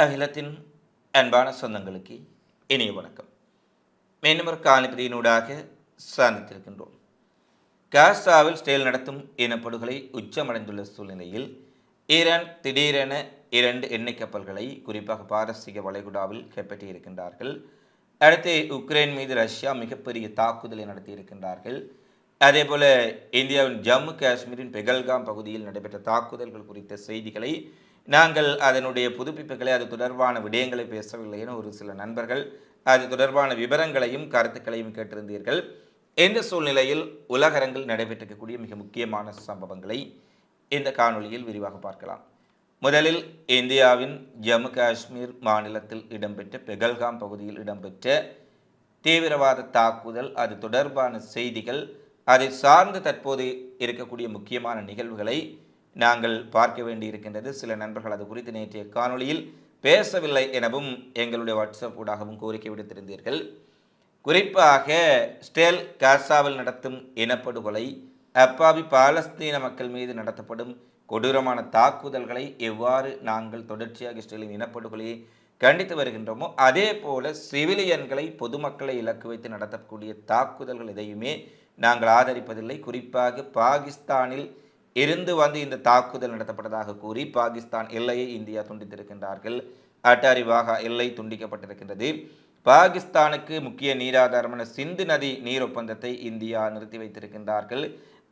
அகிலத்தின் அன்பான சொந்தங்களுக்கு இனிய வணக்கம். மீண்டும் ஒரு காணிப்பிரியினூடாக சார்ந்திருக்கின்றோம் காசாவில் ஸ்டேல் நடத்தும் இனப்படுகொலை உச்சமடைந்துள்ள சூழ்நிலையில் ஈரான் திடீரென இரண்டு எண்ணெய் கப்பல்களை குறிப்பாக பாரசீக வளைகுடாவில் கைப்பற்றியிருக்கின்றார்கள். அடுத்து உக்ரைன் மீது ரஷ்யா மிகப்பெரிய தாக்குதலை நடத்தியிருக்கின்றார்கள். அதேபோல இந்தியாவின் ஜம்மு காஷ்மீரின் பெகல்காம் பகுதியில் நடைபெற்ற தாக்குதல்கள் குறித்த செய்திகளை நாங்கள் அதனுடைய புதுப்பிப்புகளை அது தொடர்பான விடயங்களை பேசவில்லை என ஒரு சில நண்பர்கள் அது தொடர்பான விவரங்களையும் கருத்துக்களையும் கேட்டிருந்தீர்கள். இந்த சூழ்நிலையில் உலகரங்கில் நடைபெற்றிருக்கக்கூடிய மிக முக்கியமான சம்பவங்களை இந்த காணொளியில் விரிவாக பார்க்கலாம். முதலில் இந்தியாவின் ஜம்மு காஷ்மீர் மாநிலத்தில் இடம்பெற்ற பெகல்காம் பகுதியில் இடம்பெற்ற தீவிரவாத தாக்குதல் அது தொடர்பான செய்திகள் அதை சார்ந்து தற்போது இருக்கக்கூடிய முக்கியமான நிகழ்வுகளை நாங்கள் பார்க்க வேண்டியிருக்கின்றது. சில நண்பர்கள் அது குறித்து நேற்றைய காணொளியில் பேசவில்லை எனவும் எங்களுடைய வாட்ஸ்அப் ஊடாகவும் கோரிக்கை விடுத்திருந்தீர்கள். குறிப்பாக ஸ்டேல் காசாவில் நடத்தும் இனப்படுகொலை அப்பாவி பாலஸ்தீன மக்கள் மீது நடத்தப்படும் கொடூரமான தாக்குதல்களை எவ்வாறு நாங்கள் தொடர்ச்சியாக இஸ்ரேலின் இனப்படுகொலையை கண்டித்து வருகின்றோமோ அதே போல சிவிலியன்களை பொதுமக்களை இலக்கு வைத்து நடத்தக்கூடிய தாக்குதல்கள் எதையுமே நாங்கள் ஆதரிப்பதில்லை. குறிப்பாக பாகிஸ்தானில் இருந்து வந்து இந்த தாக்குதல் நடத்தப்பட்டதாக கூறி பாகிஸ்தான் எல்லையை இந்தியா துண்டித்திருக்கின்றார்கள். அட்டாரி வாகா எல்லை துண்டிக்கப்பட்டிருக்கின்றது. பாகிஸ்தானுக்கு முக்கிய நீராதாரமான சிந்து நதி நீர் ஒப்பந்தத்தை இந்தியா நிறுத்தி வைத்திருக்கின்றார்கள்.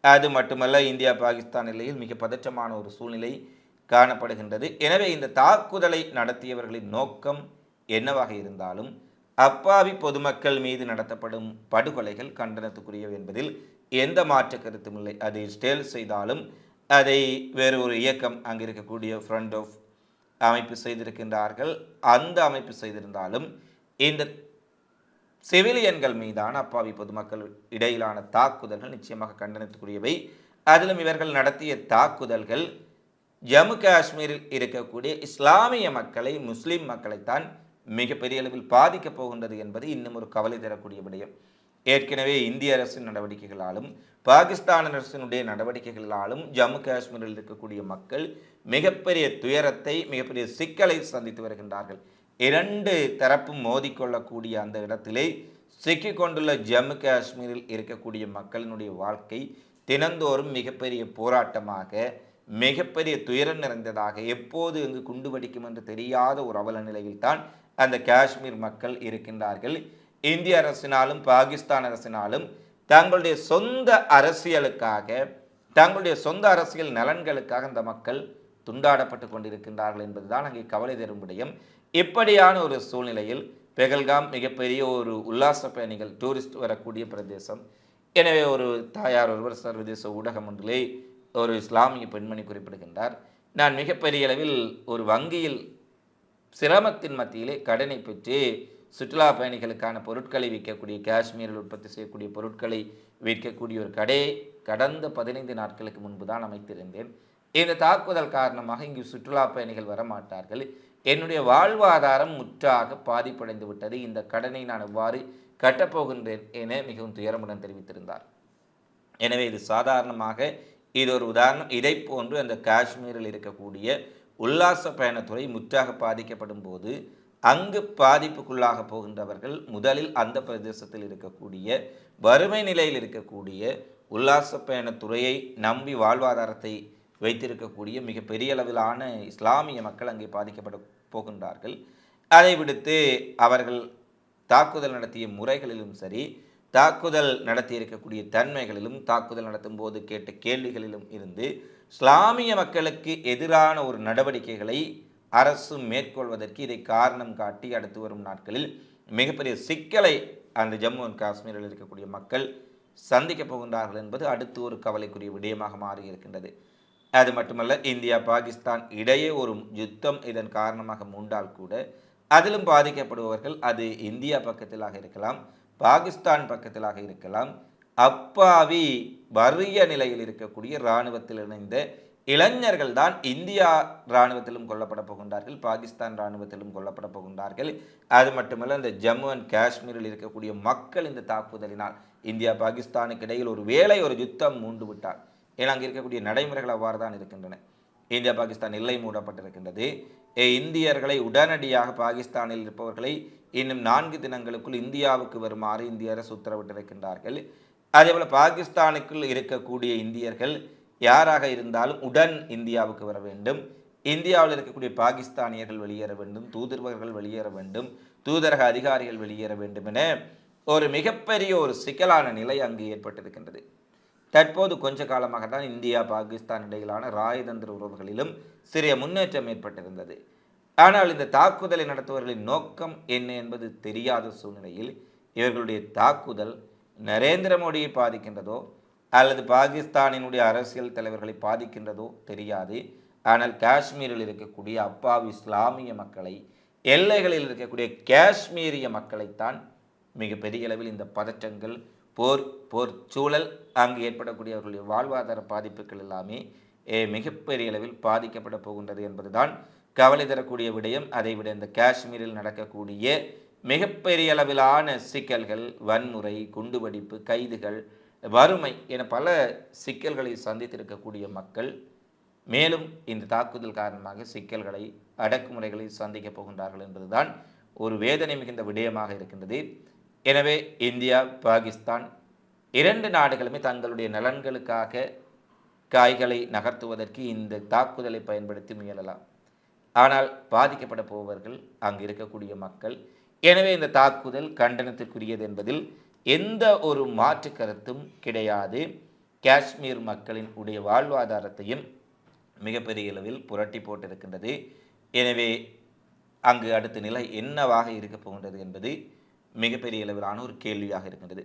அது மட்டுமல்ல இந்தியா பாகிஸ்தான் எல்லையில் மிக பதற்றமான ஒரு சூழ்நிலை காணப்படுகின்றது. எனவே இந்த தாக்குதலை நடத்தியவர்களின் நோக்கம் என்னவாக இருந்தாலும் அப்பாவி பொதுமக்கள் மீது நடத்தப்படும் படுகொலைகள் கண்டனத்துக்குரியவை என்பதில் எந்த மாற்று கருத்தும் இல்லை. அதை ஸ்டேல் செய்தாலும் அதை வேறு ஒரு இயக்கம் அங்கே இருக்கக்கூடிய ஃப்ரண்ட் ஆஃப் அமைப்பு செய்திருக்கின்றார்கள். அந்த அமைப்பு செய்திருந்தாலும் இந்த சிவிலியன்கள் மீதான அப்பாவி பொதுமக்கள் இடையிலான தாக்குதல்கள் நிச்சயமாக கண்டனத்துக்குரியவை. அதிலும் இவர்கள் நடத்திய தாக்குதல்கள் ஜம்மு காஷ்மீரில் இருக்கக்கூடிய இஸ்லாமிய மக்களை முஸ்லீம் மக்களைத்தான் மிகப்பெரிய அளவில் பாதிக்கப் போகின்றது என்பது இன்னும் ஒரு கவலை தரக்கூடிய விடயம். ஏற்கனவே இந்திய அரசின் நடவடிக்கைகளாலும் பாகிஸ்தான் அரசினுடைய நடவடிக்கைகளாலும் ஜம்மு காஷ்மீரில் இருக்கக்கூடிய மக்கள் மிகப்பெரிய துயரத்தை மிகப்பெரிய சிக்கலை சந்தித்து வருகின்றார்கள். இரண்டு தரப்பும் மோதிக்கொள்ளக்கூடிய அந்த இடத்திலே சிக்கிக் கொண்டுள்ள ஜம்மு காஷ்மீரில் இருக்கக்கூடிய மக்களினுடைய வாழ்க்கை தினந்தோறும் மிகப்பெரிய போராட்டமாக மிகப்பெரிய துயரம் நிறைந்ததாக எப்போது இங்கு குண்டு வெடிக்கும் என்று தெரியாத ஒரு அவல நிலையில்தான் அந்த காஷ்மீர் மக்கள் இருக்கின்றார்கள். இந்திய அரசினாலும் பாகிஸ்தான் அரசினாலும் தங்களுடைய சொந்த அரசியலுக்காக தங்களுடைய சொந்த அரசியல் நலன்களுக்காக இந்த மக்கள் துண்டாடப்பட்டு கொண்டிருக்கின்றார்கள் என்பதுதான் அங்கே கவலை தரும் விடயம். இப்படியான ஒரு சூழ்நிலையில் பெகல்காம் மிகப்பெரிய ஒரு உல்லாச பயணிகள் டூரிஸ்ட் வரக்கூடிய பிரதேசம். எனவே ஒரு தாயார் ஒருவர் சர்வதேச ஊடகம் ஒன்றிலே ஒரு இஸ்லாமிய பெண்மணி குறிப்பிடுகின்றார். நான் மிகப்பெரிய அளவில் ஒரு வங்கியில் சிரமத்தின் மத்தியிலே கடனை பெற்று சுற்றுலா பயணிகளுக்கான பொருட்களை விற்கக்கூடிய காஷ்மீரில் உற்பத்தி செய்யக்கூடிய பொருட்களை விற்கக்கூடிய ஒரு கடையை கடந்த பதினைந்து நாட்களுக்கு முன்பு தான் அமைத்திருந்தேன். இந்த தாக்குதல் காரணமாக இங்கு சுற்றுலா பயணிகள் வரமாட்டார்கள் என்னுடைய வாழ்வாதாரம் முற்றாக பாதிப்படைந்து விட்டது. இந்த கடனை நான் எவ்வாறு கட்டப்போகின்றேன் என மிகவும் துயரமுடன் தெரிவித்திருந்தார். எனவே இது சாதாரணமாக இது ஒரு உதாரணம். இதை போன்று அந்த காஷ்மீரில் இருக்கக்கூடிய உல்லாச பயணத்துறை முற்றாக பாதிக்கப்படும் போது அங்கு பாதிப்புக்குள்ளாக போகின்றவர்கள் முதலில் அந்த பிரதேசத்தில் இருக்கக்கூடிய வறுமை நிலையில் இருக்கக்கூடிய உல்லாச பயணத்துறையை நம்பி வாழ்வாதாரத்தை வைத்திருக்கக்கூடிய மிக பெரிய அளவிலான இஸ்லாமிய மக்கள் அங்கே பாதிக்கப்பட போகின்றார்கள். அதை விடுத்து அவர்கள் தாக்குதல் நடத்திய முறைகளிலும் சரி தாக்குதல் நடத்தி இருக்கக்கூடிய தன்மைகளிலும் தாக்குதல் நடத்தும் போது கேட்ட கேள்விகளிலும் இருந்து இஸ்லாமிய மக்களுக்கு எதிரான ஒரு நடவடிக்கைகளை அரசு மேற்கொள்வதற்கு இதை காரணம் காட்டி அடுத்து வரும் நாட்களில் மிகப்பெரிய சிக்கலை அந்த ஜம்மு அண்ட் காஷ்மீரில் இருக்கக்கூடிய மக்கள் சந்திக்கப் போகின்றார்கள் என்பது அடுத்து ஒரு கவலைக்குரிய விடயமாக மாறி இருக்கின்றது அது மட்டுமல்ல இந்தியா பாகிஸ்தான் இடையே ஒரு யுத்தம் இதன் காரணமாக மூண்டால் கூட அதிலும் பாதிக்கப்படுபவர்கள் அது இந்தியா பக்கத்திலாக இருக்கலாம் பாகிஸ்தான் பக்கத்திலாக இருக்கலாம். அப்பாவி வறிய நிலையில் இருக்கக்கூடிய இராணுவத்தில் இணைந்த இளைஞர்கள் தான் இந்தியா இராணுவத்திலும் கொல்லப்பட போகின்றார்கள் பாகிஸ்தான் இராணுவத்திலும் கொல்லப்பட போகின்றார்கள். அது மட்டுமல்ல இந்த ஜம்மு அண்ட் காஷ்மீரில் இருக்கக்கூடிய மக்கள் இந்த தாக்குதலினால் இந்தியா பாகிஸ்தானுக்கு இடையில் ஒரு வேலை ஒரு யுத்தம் மூண்டு விட்டார் ஏன்னா அங்கே இருக்கக்கூடிய நடைமுறைகள் அவ்வாறு தான் இருக்கின்றன. இந்தியா பாகிஸ்தான் எல்லை மூடப்பட்டிருக்கின்றது. இந்தியர்களை உடனடியாக பாகிஸ்தானில் இருப்பவர்களை இன்னும் நான்கு தினங்களுக்குள் இந்தியாவுக்கு வருமாறு இந்திய அரசு உத்தரவிட்டிருக்கின்றார்கள். அதேபோல் பாகிஸ்தானுக்குள் இருக்கக்கூடிய இந்தியர்கள் யாராக இருந்தாலும் உடன் இந்தியாவுக்கு வர வேண்டும். இந்தியாவில் இருக்கக்கூடிய பாகிஸ்தானியர்கள் வெளியேற வேண்டும் தூதர்வர்கள் வெளியேற வேண்டும் தூதரக அதிகாரிகள் வெளியேற வேண்டும் என ஒரு மிகப்பெரிய ஒரு சிக்கலான நிலை அங்கு ஏற்பட்டிருக்கின்றது. தற்போது கொஞ்ச காலமாக தான் இந்தியா பாகிஸ்தான் இடையிலான ராயதந்திர உறவுகளிலும் சிறிய முன்னேற்றம் ஏற்பட்டிருந்தது. ஆனால் இந்த தாக்குதலை நடத்துபவர்களின் நோக்கம் என்ன என்பது தெரியாத சூழ்நிலையில் இவர்களுடைய தாக்குதல் நரேந்திர மோடியை பாதிக்கின்றதோ அல்லது பாகிஸ்தானினுடைய அரசியல் தலைவர்களை பாதிக்கின்றதோ தெரியாது. ஆனால் காஷ்மீரில் இருக்கக்கூடிய அப்பாவி இஸ்லாமிய மக்களை எல்லைகளில் இருக்கக்கூடிய காஷ்மீரிய மக்களைத்தான் மிக பெரிய அளவில் இந்த பதற்றங்கள் போர் போர் சூழல் அங்கு ஏற்படக்கூடிய அவர்களுடைய வாழ்வாதார பாதிப்புகள் எல்லாமே மிகப்பெரிய அளவில் பாதிக்கப்பட போகின்றது என்பதுதான் கவலை தரக்கூடிய விடயம். அதைவிட இந்த காஷ்மீரில் நடக்கக்கூடிய மிகப்பெரிய அளவிலான சிக்கல்கள் வன்முறை குண்டுவெடிப்பு கைதுகள் வறுமை என பல சிக்கல்களை சந்தித்திருக்கக்கூடிய மக்கள் மேலும் இந்த தாக்குதல் காரணமாக சிக்கல்களை அடக்குமுறைகளை சந்திக்கப் போகின்றார்கள் என்பதுதான் ஒரு வேதனை மிகுந்த விடயமாக இருக்கின்றது. எனவே இந்தியா பாகிஸ்தான் இரண்டு நாடுகளுமே தங்களுடைய நலன்களுக்காக காய்களை நகர்த்துவதற்கு இந்த தாக்குதலை பயன்படுத்தி முயலலாம். ஆனால் பாதிக்கப்பட போபவர்கள் அங்கு இருக்கக்கூடிய மக்கள். எனவே இந்த தாக்குதல் கண்டனத்திற்குரியது என்பதில் எந்த ஒரு மாற்று கருத்தும் கிடையாது. காஷ்மீர் மக்களின் உடைய வாழ்வாதாரத்தையும் மிகப்பெரிய அளவில் புரட்டி போட்டிருக்கின்றது. எனவே அங்கு அடுத்த நிலை என்னவாக இருக்கப் போகின்றது என்பது மிகப்பெரிய அளவிலான ஒரு கேள்வியாக இருக்கின்றது.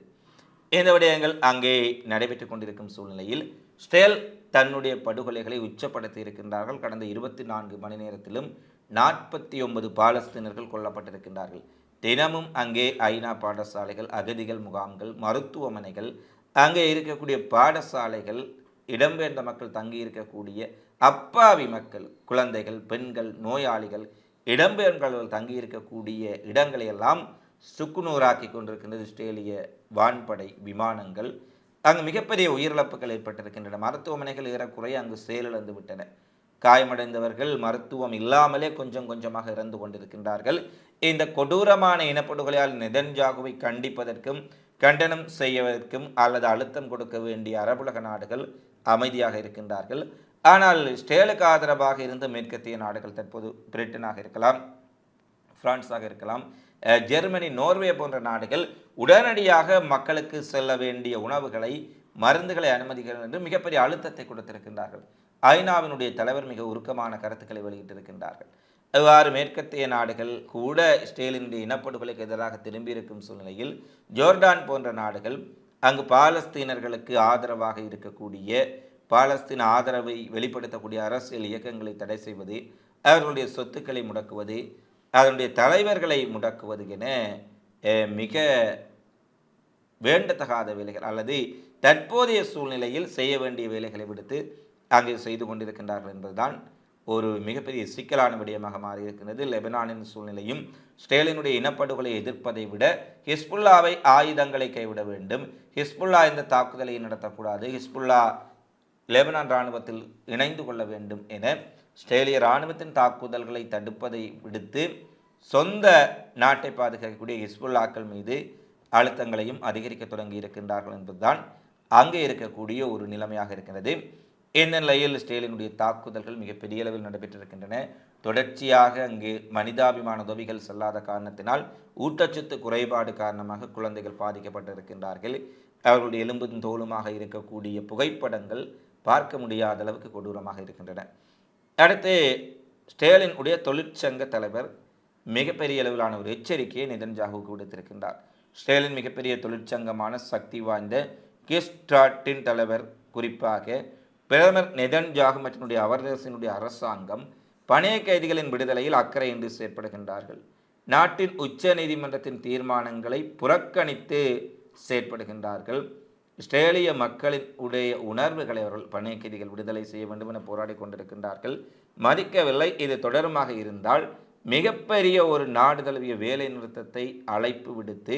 இந்த விடயங்கள் அங்கே நடைபெற்றுக் கொண்டிருக்கும் சூழ்நிலையில் ஸ்டேல் தன்னுடைய படுகொலைகளை உச்சப்படுத்தி இருக்கின்றார்கள். கடந்த இருபத்தி நான்கு மணி நேரத்திலும் நாற்பத்தி ஒன்பது பாலஸ்தீனர்கள் கொல்லப்பட்டிருக்கின்றார்கள். தினமும் அங்கே ஐநா பாடசாலைகள் அகதிகள் முகாம்கள் மருத்துவமனைகள் அங்கே இருக்கக்கூடிய பாடசாலைகள் இடம்பெயர்ந்த மக்கள் தங்கி இருக்கக்கூடிய அப்பாவி மக்கள் குழந்தைகள் பெண்கள் நோயாளிகள் இடம்பெயர்ந்தவர்கள் தங்கி இருக்கக்கூடிய இடங்களை எல்லாம் சுக்குநூறாக்கி கொண்டிருக்கின்றது இஸ்ரேலிய வான்படை விமானங்கள். அங்கு மிகப்பெரிய உயிரிழப்புகள் ஏற்பட்டிருக்கின்றன. மருத்துவமனைகள் ஏறக்குறைய அங்கு செயலிழந்து விட்டன. காயமடைந்தவர்கள் மருத்துவம் இல்லாமலே கொஞ்சம் கொஞ்சமாக இறந்து கொண்டிருக்கின்றார்கள். இந்த கொடூரமான இனப்படுகொலையால் நெதன்ஜாகுவை கண்டிப்பதற்கும் கண்டனம் செய்வதற்கும் அல்லது அழுத்தம் கொடுக்க வேண்டிய அரபுலக நாடுகள் அமைதியாக இருக்கின்றார்கள். ஆனால் ஸ்டேலுக்கு ஆதரவாக இருந்த மேற்கத்திய நாடுகள் தற்போது பிரிட்டனாக இருக்கலாம் பிரான்ஸாக இருக்கலாம் ஜெர்மனி நோர்வே போன்ற நாடுகள் உடனடியாக மக்களுக்கு செல்ல வேண்டிய உணவுகளை மருந்துகளை அனுமதிகள் என்று மிகப்பெரிய அழுத்தத்தை கொடுத்திருக்கின்றார்கள். ஐநாவினுடைய தலைவர் மிக உருக்கமான கருத்துக்களை வெளியிட்டிருக்கின்றார்கள். அவ்வாறு மேற்கத்திய நாடுகள் கூட இஸ்ரேலினுடைய இனப்படுகொலைக்கு எதிராக திரும்பியிருக்கும் சூழ்நிலையில் ஜோர்டான் போன்ற நாடுகள் அங்கு பாலஸ்தீனர்களுக்கு ஆதரவாக இருக்கக்கூடிய பாலஸ்தீன ஆதரவை வெளிப்படுத்தக்கூடிய அரசியல் இயக்கங்களை தடை செய்வது அவர்களுடைய சொத்துக்களை முடக்குவது அதனுடைய தலைவர்களை முடக்குவது என மிக வேண்டத்தகாத வேலைகள் அல்லது தற்போதைய சூழ்நிலையில் செய்ய வேண்டிய வேலைகளை விடுத்து அங்கே செய்து கொண்டிருக்கின்றார்கள் என்பதுதான் ஒரு மிகப்பெரிய சிக்கலான விடயமாக மாறியிருக்கிறது லெபனானின் சூழ்நிலையும் ஸ்டேலினுடைய இனப்படுகொலை எதிர்ப்பதை விட ஹிஸ்புல்லாவை ஆயுதங்களை கைவிட வேண்டும். ஹிஸ்புல்லா இந்த தாக்குதலை நடத்தக்கூடாது. ஹிஸ்புல்லா லெபனான் இராணுவத்தில் இணைந்து கொள்ள வேண்டும் என ஸ்டேலிய இராணுவத்தின் தாக்குதல்களை தடுப்பதை விடுத்து சொந்த நாட்டை பாதுகாக்கக்கூடிய ஹிஸ்புல்லாக்கள் மீது அழுத்தங்களையும் அதிகரிக்க தொடங்கி இருக்கின்றார்கள் என்பதுதான் அங்கே இருக்கக்கூடிய ஒரு நிலைமையாக இருக்கிறது இந்த நிலையில் ஸ்டேலினுடைய தாக்குதல்கள் மிகப்பெரிய அளவில் நடைபெற்றிருக்கின்றன. தொடர்ச்சியாக அங்கு மனிதாபிமான உதவிகள் செல்லாத காரணத்தினால் ஊட்டச்சத்து குறைபாடு காரணமாக குழந்தைகள் பாதிக்கப்பட்டிருக்கின்றார்கள். அவர்களுடைய எலும்பும் தோலுமாக இருக்கக்கூடிய புகைப்படங்கள் பார்க்க முடியாத அளவுக்கு கொடூரமாக இருக்கின்றன. அடுத்து ஸ்டேலின் உடைய தொழிற்சங்க தலைவர் மிகப்பெரிய அளவிலான ஒரு எச்சரிக்கையை நெதன்ஜாகுவுக்கு விடுத்திருக்கின்றார். ஸ்டேலின் மிகப்பெரிய தொழிற்சங்கமான சக்தி வாய்ந்த கிஸ்டாட்டின் தலைவர் குறிப்பாக பிரதமர் நெதன் மற்றும் அவரசினுடைய அரசாங்கம் பணைய கைதிகளின் விடுதலையில் அக்கறையின்றி செயற்படுகின்றார்கள். நாட்டின் உச்ச நீதிமன்றத்தின் தீர்மானங்களை புறக்கணித்து செயற்படுகின்றார்கள். இஸ்ரேலிய மக்களின் உடைய உணர்வுகளை அவர்கள் பணைய கைதிகள் விடுதலை செய்ய வேண்டும் என போராடி கொண்டிருக்கின்றார்கள். மதிக்கவில்லை. இது தொடருமாக இருந்தால் மிகப்பெரிய ஒரு நாடு தழுவிய வேலை நிறுத்தத்தை அழைப்பு விடுத்து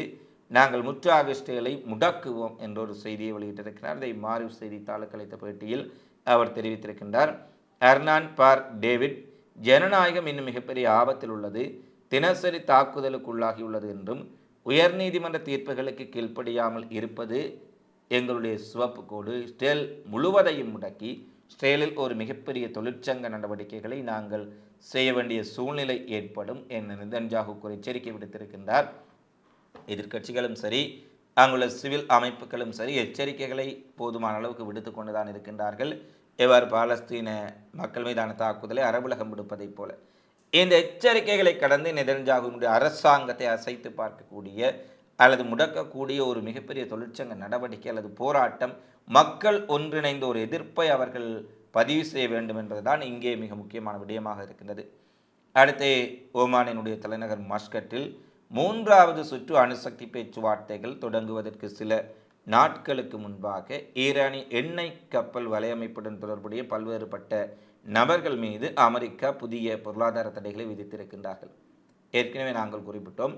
நாங்கள் முற்றாக இஸ்ரேலை முடக்குவோம் என்ற ஒரு செய்தியை வெளியிட்டிருக்கிறார். இதை மாறி செய்தித்தாளுக்கு அளித்த பேட்டியில் அவர் தெரிவித்திருக்கின்றார். அர்னான் பார் டேவிட் ஜனநாயகம் இன்னும் மிகப்பெரிய ஆபத்தில் உள்ளது தினசரி தாக்குதலுக்குள்ளாகியுள்ளது என்றும் உயர்நீதிமன்ற தீர்ப்புகளுக்கு கீழ்ப்படியாமல் இருப்பது எங்களுடைய சிவப்பு கோடு. ஸ்டேல் முழுவதையும் முடக்கி ஸ்டேலில் ஒரு மிகப்பெரிய தொழிற்சங்க நடவடிக்கைகளை நாங்கள் செய்ய வேண்டிய சூழ்நிலை ஏற்படும் என நிதன்ஜாகு எச்சரிக்கை விடுத்திருக்கின்றார். எதிர்க்கட்சிகளும் சரி அங்குள்ள சிவில் அமைப்புகளும் சரி எச்சரிக்கைகளை போதுமான அளவுக்கு விடுத்து கொண்டுதான் இருக்கின்றார்கள். இவ்வாறு பாலஸ்தீன மக்கள் மீதான தாக்குதலை அரபுலகம் விடுப்பதைப் போல. இந்த எச்சரிக்கைகளை கடந்து நெதன்ஜாகுனுடைய அரசாங்கத்தை அசைத்து பார்க்கக்கூடிய அல்லது முடக்கக்கூடிய ஒரு மிகப்பெரிய தொழிற்சங்க நடவடிக்கை அல்லது போராட்டம் மக்கள் ஒன்றிணைந்த ஒரு எதிர்ப்பை அவர்கள் பதிவு செய்ய வேண்டும் என்பதுதான் இங்கே மிக முக்கியமான விடயமாக இருக்கின்றது. அடுத்து ஓமானினுடைய தலைநகர் மஸ்கட்டில் மூன்றாவது சுற்று அணுசக்தி பேச்சுவார்த்தைகள் தொடங்குவதற்கு சில நாட்களுக்கு முன்பாக ஈரானின் எண்ணெய் கப்பல் வலையமைப்புடன் தொடர்புடைய பல்வேறுபட்ட நபர்கள் மீது அமெரிக்கா புதிய பொருளாதார தடைகளை விதித்திருக்கின்றார்கள். ஏற்கனவே நாங்கள் குறிப்பிட்டோம்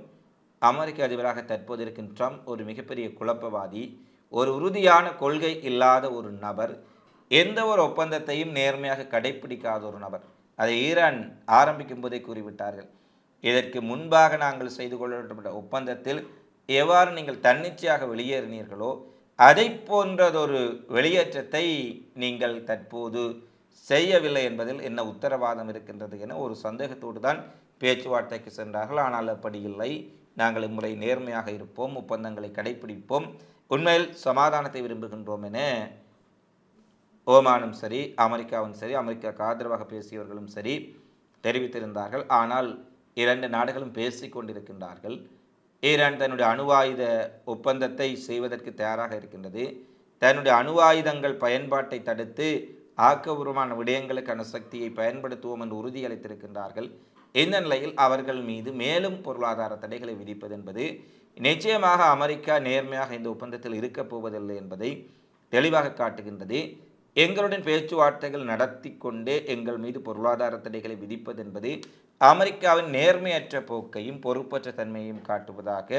அமெரிக்க அதிபராக தற்போது இருக்கின்ற ட்ரம்ப் ஒரு மிகப்பெரிய குழப்பவாதி ஒரு உறுதியான கொள்கை இல்லாத ஒரு நபர் எந்த ஒரு ஒப்பந்தத்தையும் நேர்மையாக கடைப்பிடிக்காத ஒரு நபர். அதை ஈரான் ஆரம்பிக்கும் போதே கூறிவிட்டார்கள். இதற்கு முன்பாக நாங்கள் செய்து கொள்ளப்பட்ட ஒப்பந்தத்தில் எவ்வாறு நீங்கள் தன்னிச்சையாக வெளியேறினீர்களோ அதை போன்றதொரு வெளியேற்றத்தை நீங்கள் தற்போது செய்யவில்லை என்பதில் என்ன உத்தரவாதம் இருக்கின்றது என ஒரு சந்தேகத்தோடு தான் பேச்சுவார்த்தைக்கு சென்றார்கள். ஆனால் அப்படி இல்லை. நாங்கள் இம்முறை நேர்மையாக இருப்போம் ஒப்பந்தங்களை கடைபிடிப்போம் உண்மையில் சமாதானத்தை விரும்புகின்றோம் என ஓமானும் சரி அமெரிக்காவும் சரி அமெரிக்காவுக்கு ஆதரவாக பேசியவர்களும் சரி தெரிவித்திருந்தார்கள். ஆனால் இரண்டு நாடுகளும் பேசிக் கொண்டிருக்கின்றார்கள். ஈரான் தன்னுடைய அணுவாயுத ஒப்பந்தத்தை செய்வதற்கு தயாராக இருக்கின்றது. தன்னுடைய அணுவாயுதங்கள் பயன்பாட்டை தடுத்து ஆக்கபூர்வமான விடயங்களுக்கான சக்தியை பயன்படுத்துவோம் என்று உறுதியளித்திருக்கின்றார்கள். இந்த நிலையில் அவர்கள் மீது மேலும் பொருளாதார தடைகளை விதிப்பது என்பது நிச்சயமாக அமெரிக்கா நேர்மையாக இந்த ஒப்பந்தத்தில் இருக்கப் போவதில்லை என்பதை தெளிவாக காட்டுகின்றது. எங்களுடன் பேச்சுவார்த்தைகள் நடத்தி கொண்டே எங்கள் மீது பொருளாதார தடைகளை விதிப்பது என்பது அமெரிக்காவின் நேர்மையற்ற போக்கையும் பொறுப்பற்ற தன்மையையும் காட்டுவதாக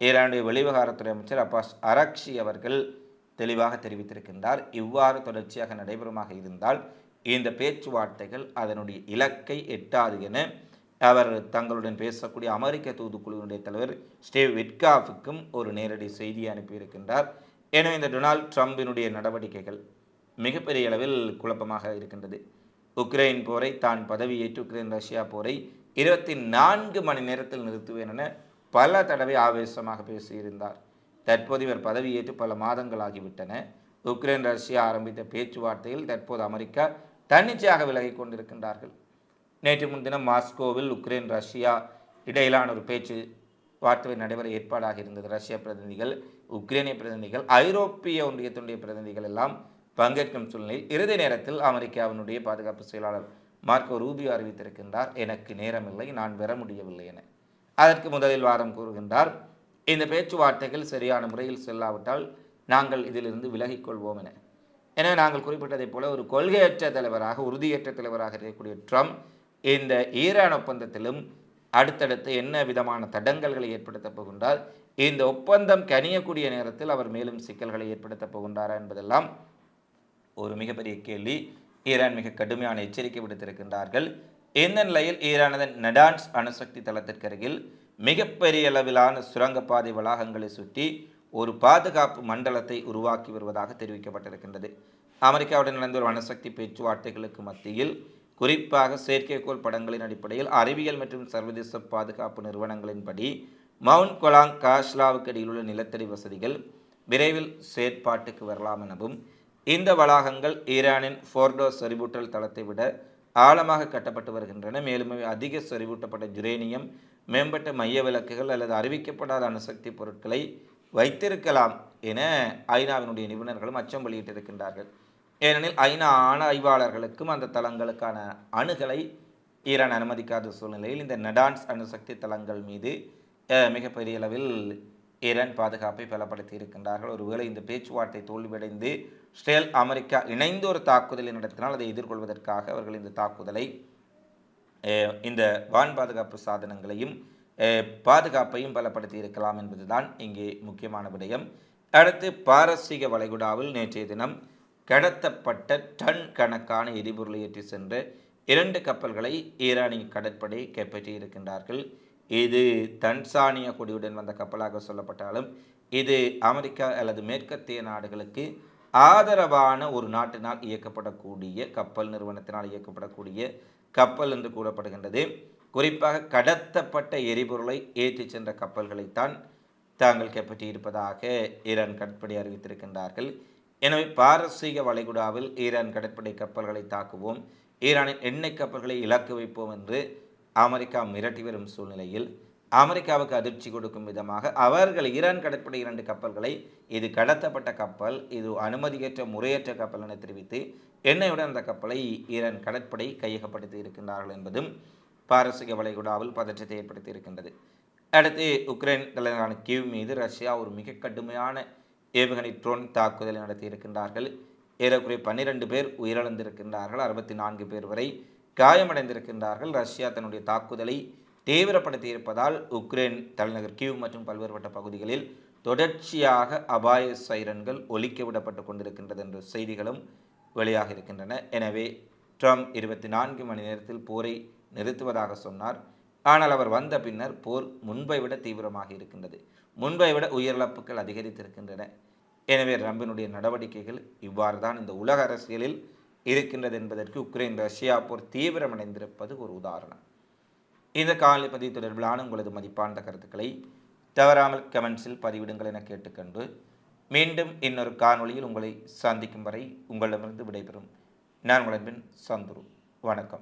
ஈரானுடைய வெளிவிவகாரத்துறை அமைச்சர் அப்பாஸ் அரக்ஷி அவர்கள் தெளிவாக தெரிவித்திருக்கின்றார். இவ்வாறு தொடர்ச்சியாக நடைபெறுமாக இருந்தால் இந்த பேச்சுவார்த்தைகள் அதனுடைய இலக்கை எட்டாது என அவர் தங்களுடன் பேசக்கூடிய அமெரிக்க தூதுக்குழுவினுடைய தலைவர் ஸ்டேவ் விட்காஃபுக்கும் ஒரு நேரடி செய்தியை அனுப்பியிருக்கின்றார். எனவே இந்த டொனால்ட் ட்ரம்பினுடைய நடவடிக்கைகள் மிகப்பெரிய அளவில் குழப்பமாக இருக்கின்றது. உக்ரைன் போரை தான் பதவியேற்று உக்ரைன் ரஷ்யா போரை இருபத்தி நான்கு மணி நேரத்தில் நிறுத்துவேன் என பல தடவை ஆவேசமாக பேசியிருந்தார். தற்போது இவர் பதவியேற்று பல மாதங்கள் ஆகிவிட்டன. உக்ரைன் ரஷ்யா ஆரம்பித்த பேச்சுவார்த்தையில் தற்போது அமெரிக்கா தன்னிச்சையாக விலகி கொண்டிருக்கின்றார்கள். நேற்று முன்தினம் மாஸ்கோவில் உக்ரைன் ரஷ்யா இடையிலான ஒரு பேச்சு வார்த்தை நடைபெற ஏற்பாடாக இருந்தது. ரஷ்ய பிரதிநிதிகள் உக்ரைனிய பிரதிநிதிகள் ஐரோப்பிய ஒன்றியத்தினுடைய பிரதிநிதிகள் எல்லாம் பங்கேற்கும் சூழ்நிலையில் இறுதி நேரத்தில் அமெரிக்காவினுடைய பாதுகாப்பு செயலாளர் மார்க்கோ ரூபியோ அறிவித்திருக்கின்றார் எனக்கு நேரமில்லை நான் பெற முடியவில்லை என. அதற்கு முதலில் வாரம் கூறுகின்றார் இந்த பேச்சுவார்த்தைகள் சரியான முறையில் செல்லாவிட்டால் நாங்கள் இதிலிருந்து விலகிக் கொள்வோம் என. எனவே நாங்கள் குறிப்பிட்டதைப் போல ஒரு கொள்கையற்ற தலைவராக உறுதியற்ற தலைவராக இருக்கக்கூடிய ட்ரம்ப் இந்த ஈரான் ஒப்பந்தத்திலும் அடுத்தடுத்து என்ன விதமான தடங்கல்களை ஏற்படுத்தப் போகின்றார் இந்த ஒப்பந்தம் கனியக்கூடிய நேரத்தில் அவர் மேலும் சிக்கல்களை ஏற்படுத்தப் போகின்றாரா என்பதெல்லாம் ஒரு மிகப்பெரிய கேள்வி. ஈரான் மிக கடுமையான எச்சரிக்கை விடுத்திருக்கின்றார்கள். இந்த நிலையில் ஈரானதன் நடான்ஸ் அணுசக்தி தளத்திற்கு அருகில் மிகப்பெரிய அளவிலான சுரங்கப்பாதை வளாகங்களை சுற்றி ஒரு பாதுகாப்பு மண்டலத்தை உருவாக்கி வருவதாக தெரிவிக்கப்பட்டிருக்கின்றது. அமெரிக்காவுடன் நடந்த ஒரு அணுசக்தி பேச்சுவார்த்தைகளுக்கு மத்தியில் குறிப்பாக செயற்கைக்கோள் படங்களின் அடிப்படையில் அறிவியல் மற்றும் சர்வதேச பாதுகாப்பு நிறுவனங்களின்படி மவுண்ட் கொலாங் காஷ்லாவுக்கு இடையிலுள்ள நிலத்தடி வசதிகள் விரைவில் செயற்பாட்டுக்கு வரலாம் எனவும் இந்த வளாகங்கள் ஈரானின் ஃபோர்டோ செறிவூட்டல் தளத்தை விட ஆழமாக கட்டப்பட்டு வருகின்றன. மேலும் அதிக செறிவூட்டப்பட்ட ஜுரேனியம் மேம்பட்ட மைய விளக்குகள் அல்லது அறிவிக்கப்படாத அணுசக்தி பொருட்களை வைத்திருக்கலாம் என ஐநாவினுடைய நிபுணர்களும் அச்சம் வெளியிட்டிருக்கின்றார்கள். ஏனெனில் ஐநா ஆண ஆய்வாளர்களுக்கும் அந்த தளங்களுக்கான அணுகளை ஈரான் அனுமதிக்காத சூழ்நிலையில் இந்த நடான்ஸ் அணுசக்தி தளங்கள் மீது மிகப்பெரிய அளவில் ஈரான் பாதுகாப்பை பலப்படுத்தி இருக்கின்றார்கள். ஒருவேளை இந்த பேச்சுவார்த்தை தோல்வியடைந்து இஸ்ரேல் அமெரிக்கா இணைந்து ஒரு தாக்குதலை நடத்தினால் அதை எதிர்கொள்வதற்காக அவர்கள் இந்த தாக்குதலை இந்த வான் பாதுகாப்பு சாதனங்களையும் பாதுகாப்பையும் பலப்படுத்தி இருக்கலாம் என்பதுதான் இங்கே முக்கியமான விடயம். அடுத்து பாரசீக வளைகுடாவில் நேற்றைய தினம் கடத்தப்பட்ட டன் கணக்கான எரிபொருளை ஏற்றி சென்ற இரண்டு கப்பல்களை ஈரானிய கடற்படை கைப்பற்றி இருக்கின்றார்கள் இது தன்சானியா கொடியுடன் வந்த கப்பலாக சொல்லப்பட்டாலும் இது அமெரிக்கா அல்லது மேற்கத்திய நாடுகளுக்கு ஆதரவான ஒரு நாட்டினால் இயக்கப்படக்கூடிய கப்பல் நிறுவனத்தினால் இயக்கப்படக்கூடிய கப்பல் என்று கூறப்படுகின்றது. குறிப்பாக கடத்தப்பட்ட எரிபொருளை ஏற்றிச் சென்ற கப்பல்களைத்தான் தாங்கள் கைப்பற்றியிருப்பதாக ஈரான் கடற்படை அறிவித்திருக்கின்றார்கள். எனவே பாரசீக வளைகுடாவில் ஈரான் கடற்படை கப்பல்களை தாக்குவோம் ஈரானின் எண்ணெய் கப்பல்களை இலக்கு வைப்போம் என்று அமெரிக்கா மிரட்டி வரும் சூழ்நிலையில் அமெரிக்காவுக்கு அதிர்ச்சி கொடுக்கும் விதமாக அவர்கள் ஈரான் கடற்படை இரண்டு கப்பல்களை இது கடத்தப்பட்ட கப்பல் இது அனுமதியற்ற முறையற்ற கப்பல் என தெரிவித்து எண்ணெயுடன் அந்த கப்பலை ஈரான் கடற்படை கையகப்படுத்தி இருக்கின்றார்கள் என்பதும் பாரசீக வளைகுடாவில் பதற்றத்தை ஏற்படுத்தி இருக்கின்றது. அடுத்து உக்ரைன் தலைநகரான கிவ் மீது ரஷ்யா ஒரு மிக கடுமையான ஏவுகணை ட்ரோன் தாக்குதலை நடத்தி இருக்கின்றார்கள். ஏறக்குறைய பன்னிரண்டு பேர் உயிரிழந்திருக்கின்றார்கள். அறுபத்தி நான்கு பேர் வரை காயமடைந்திருக்கின்றார்கள். ரஷ்யா தன்னுடைய தாக்குதலை தீவிரப்படுத்தி இருப்பதால் உக்ரைன் தலைநகர் கியூ மற்றும் பல்வேறுபட்ட பகுதிகளில் தொடர்ச்சியாக அபாய சைரன்கள் ஒலிக்க விடப்பட்டு கொண்டிருக்கின்றது என்ற செய்திகளும் வெளியாக இருக்கின்றன. எனவே ட்ரம்ப் இருபத்தி நான்கு மணி நேரத்தில் போரை நிறுத்துவதாக சொன்னார். ஆனால் அவர் வந்த பின்னர் போர் முன்பை விட தீவிரமாக இருக்கின்றது. முன்பை விட உயிரிழப்புகள் அதிகரித்திருக்கின்றன. எனவே ரம்பினுடைய நடவடிக்கைகள் இவ்வாறு தான் இந்த உலக அரசியலில் இருக்கின்றது என்பதற்கு உக்ரைன் ரஷ்யா போர் தீவிரமடைந்திருப்பது ஒரு உதாரணம். இந்த காலை பதிவு தொடர்பிலான உங்களது மதிப்பான கருத்துக்களை தவறாமல் கமெண்ட்ஸில் பதிவிடுங்கள் என கேட்டுக்கொண்டு மீண்டும் இன்னொரு காணொளியில் உங்களை சந்திக்கும் வரை உங்களிடமிருந்து விடைபெறும். நான் உங்களின் சந்துரு. வணக்கம்.